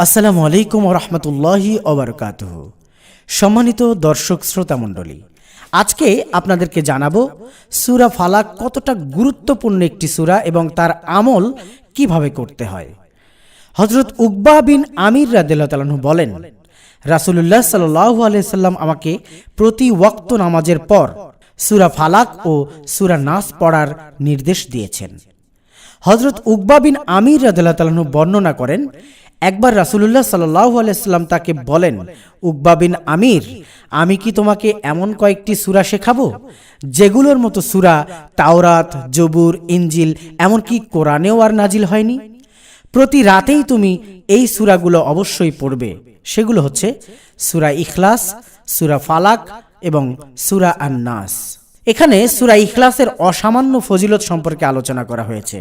আসসালামু আলাইকুম রহমতুল্লাহি ওবরকাত সম্মানিত দর্শক শ্রোতা মণ্ডলী, আজকে আপনাদেরকে জানাব সুরা ফালাক কতটা গুরুত্বপূর্ণ একটি সুরা এবং তার আমল কীভাবে করতে হয়। হজরত উকবা বিন আমির রাদিল্লাহু বলেন, রাসুলুল্লাহ সাল্লাহ আলাইসাল্লাম আমাকে প্রতি ওয়াক্ত নামাজের পর সুরা ফালাক ও সুরা নাস পড়ার নির্দেশ দিয়েছেন। হজরত উকবা বিন আমির তালাহু বর্ণনা করেন একবার রাসুলুল্লাহ সাল্লাহ তাকে বলেন, উকবা বিন আমির, আমি কি তোমাকে এমন কয়েকটি সুরা শেখাবো? যেগুলোর মতো সুরা তাওরাত জবুর ইঞ্জিল এমনকি কোরআনেও আর নাজিল হয়নি? প্রতি রাতেই তুমি এই সুরাগুলো অবশ্যই পড়বে। সেগুলো হচ্ছে সুরা ইখলাস, সুরা ফালাক এবং সুরা আন্নাস। এখানে সুরা ইখলাসের অসামান্য ফজিলত সম্পর্কে আলোচনা করা হয়েছে।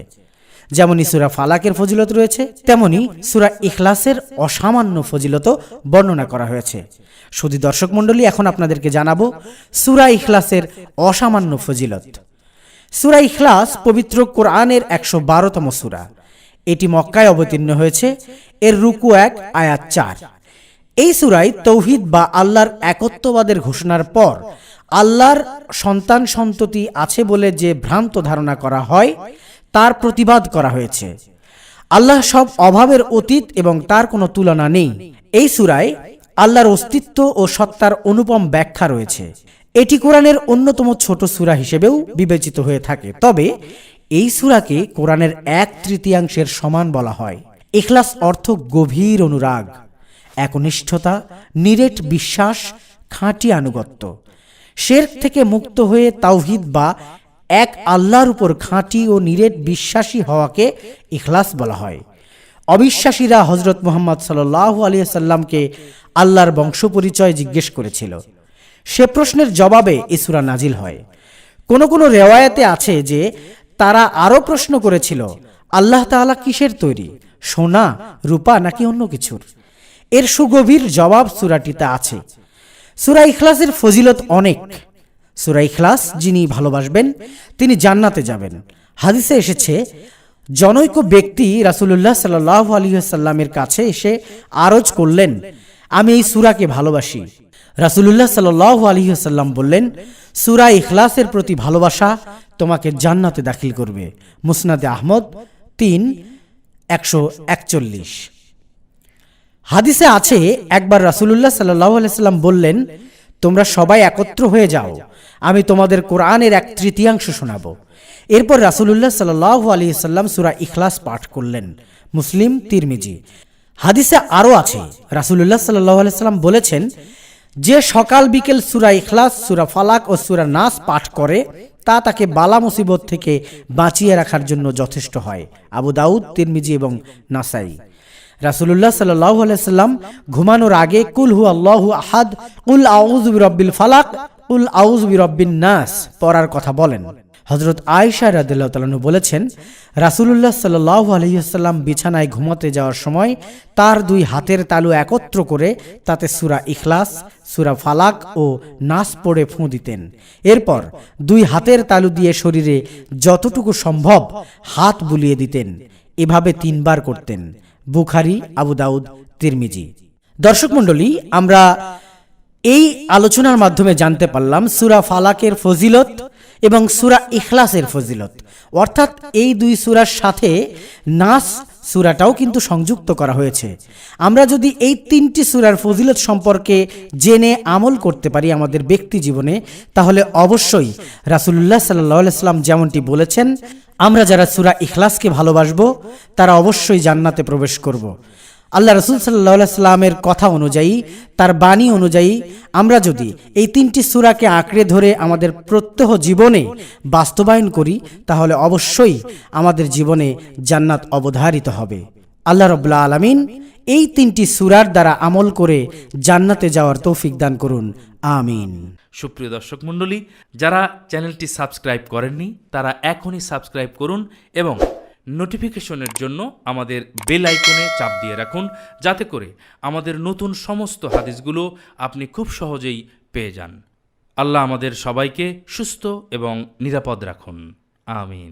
যেমনই সুরা ফালাকের ফজিলত রয়েছে তেমনি সুরা ইখলাসের অসামান্য ফজিলত বর্ণনা করা হয়েছে। শুধু দর্শক মণ্ডলী, এখন আপনাদেরকে জানাব সুরা ইখলাসের অসামান্য ফজিলত। সুরা ইখলাস পবিত্র কোরআনের একশো বারোতম সুরা। এটি মক্কায় অবতীর্ণ হয়েছে, এর রুকু এক, আয়াত চার। এই সুরাই তৌহিদ বা আল্লাহর একত্ববাদের ঘোষণার পর আল্লাহর সন্তান সন্ততি আছে বলে যে ভ্রান্ত ধারণা করা হয় তার প্রতিবাদ করা হয়েছে। আল্লাহ সব অভাবের অতীত এবং তার কোনো তুলনা নেই। এই সুরায় আল্লাহর অস্তিত্ব ও সত্তার অনুপম ব্যাখ্যা রয়েছে। এটি কোরআনের অন্যতম ছোট সুরা হিসেবেও বিবেচিত হয়ে থাকে। তবে এই সুরাকে কোরআনের এক তৃতীয়াংশের সমান বলা হয়। এখলাস অর্থ গভীর অনুরাগ, একনিষ্ঠতা, নিরেট বিশ্বাস, খাঁটি আনুগত্য। শের থেকে মুক্ত হয়ে তাওহিদ বা এক আল্লাহর উপর খাঁটি ও নিরেট বিশ্বাসী হওয়াকে ইখলাস বলা হয়। অবিশ্বাসীরা হজরত মোহাম্মদ সাল্লাহ আলিয়া সাল্লামকে আল্লাহর বংশ পরিচয় জিজ্ঞেস করেছিল। সে প্রশ্নের জবাবে ইসুরা নাজিল হয়। কোনো কোনো রেওয়ায়তে আছে যে, তারা আরও প্রশ্ন করেছিল, আল্লাহ তাআলা কিসের তৈরি, সোনা, রূপা নাকি অন্য কিছুর? এর সুগভীর জবাব সুরাটিতে আছে। সুরা ইখলাসের ফজিলত অনেক। সুরা ইখলাস যিনি ভালোবাসবেন, তিনি জান্নাতে যাবেন। হাদিসে এসেছে, জনৈক ব্যক্তি রাসুলুল্লাহ সাল্লাহ আলহিহাল্লামের কাছে এসে আরজ করলেন, আমি এই সুরাকে ভালোবাসি। রাসুলুল্লাহ সাল্লাহ আলহিহাল্লাম বললেন, সুরা ইখলাসের প্রতি ভালোবাসা তোমাকে জান্নাতে দাখিল করবে। মুসনাদে আহমদ তিন, একশো একচল্লিশ। হাদিসে আছে, একবার রাসুলুল্লাহ সাল্লাহ আলাইসাল্লাম বললেন, তোমরা সবাই একত্র হয়ে যাও। আমি তোমাদের কোরআনের এক তৃতীয়াংশ শোনাবো। এরপর রাসুলুল্লাহ সাল্লাহ আলী সাল্লাম সুরা ইখলাস পাঠ করলেন। মুসলিম, তিরমিজি। হাদিসে আরও আছে, রাসুলুল্লাহ সাল্লাহ আলাইসাল্লাম বলেছেন, যে সকাল বিকেল সুরা ইখলাস, সুরা ফালাক ও সুরা নাস পাঠ করে, তা তাকে বালা মুসিবত থেকে বাঁচিয়ে রাখার জন্য যথেষ্ট হয়। আবু দাউদ, তিরমিজি এবং নাসাই। রাসুলুল্লাহ সাল্লাহ আলাইসাল্লাম ঘুমানোর আগে, কুল হু আল্লাহু আহাদ, কুল আউজ রব্বিল ফালাক কুল আউজ রব্বিন নাস, পড়ার কথা বলেন। হজরত আয়সা তালু বলেছেন, রাসুলুল্লাহ সাল্লাহ আলহিহাল্লাম বিছানায় ঘুমাতে যাওয়ার সময় তার দুই হাতের তালু একত্র করে তাতে সুরা ইখলাস, সুরা ফালাক ও নাস পড়ে ফুঁ দিতেন। এরপর দুই হাতের তালু দিয়ে শরীরে যতটুকু সম্ভব হাত বুলিয়ে দিতেন। এভাবে তিনবার করতেন। বুখারি, আবু দাউদ, তিরমিজি। দর্শক মণ্ডলী, আমরা এই আলোচনার মাধ্যমে জানতে পারলাম সুরা ফালাকের ফজিলত এবং সুরা ইখলাসের ফজিলত অর্থাৎ এই দুই সুরার সাথে নাস সুরাটাও কিন্তু সংযুক্ত করা হয়েছে আমরা যদি এই তিনটি সুরার ফজিলত সম্পর্কে জেনে আমল করতে পারি আমাদের ব্যক্তি জীবনে, তাহলে অবশ্যই রাসুলুল্লাহ সাল্লাহ সাল্লাম যেমনটি বলেছেন, আমরা যারা সুরা ইখলাসকে ভালোবাসবো, তারা অবশ্যই জান্নাতে প্রবেশ করব। আল্লাহ রসুল সাল্লাহ সাল্লামের কথা অনুযায়ী, তার বাণী অনুযায়ী, আমরা যদি এই তিনটি সুরাকে আঁকড়ে ধরে আমাদের প্রত্যহ জীবনে বাস্তবায়ন করি, তাহলে অবশ্যই আমাদের জীবনে জান্নাত অবধারিত হবে। আল্লাহ রব্লা আলমিন এই তিনটি সুরার দ্বারা আমল করে জান্নাতে যাওয়ার তৌফিক দান করুন। আমিন। সুপ্রিয় দর্শক মণ্ডলী, যারা চ্যানেলটি সাবস্ক্রাইব করেননি, তারা এখনই সাবস্ক্রাইব করুন এবং নোটিফিকেশনের জন্য আমাদের বেল আইকনে চাপ দিয়ে রাখুন, যাতে করে আমাদের নতুন সমস্ত হাদিসগুলো আপনি খুব সহজেই পেয়ে যান। আল্লাহ আমাদের সবাইকে সুস্থ এবং নিরাপদ রাখুন। আমিন।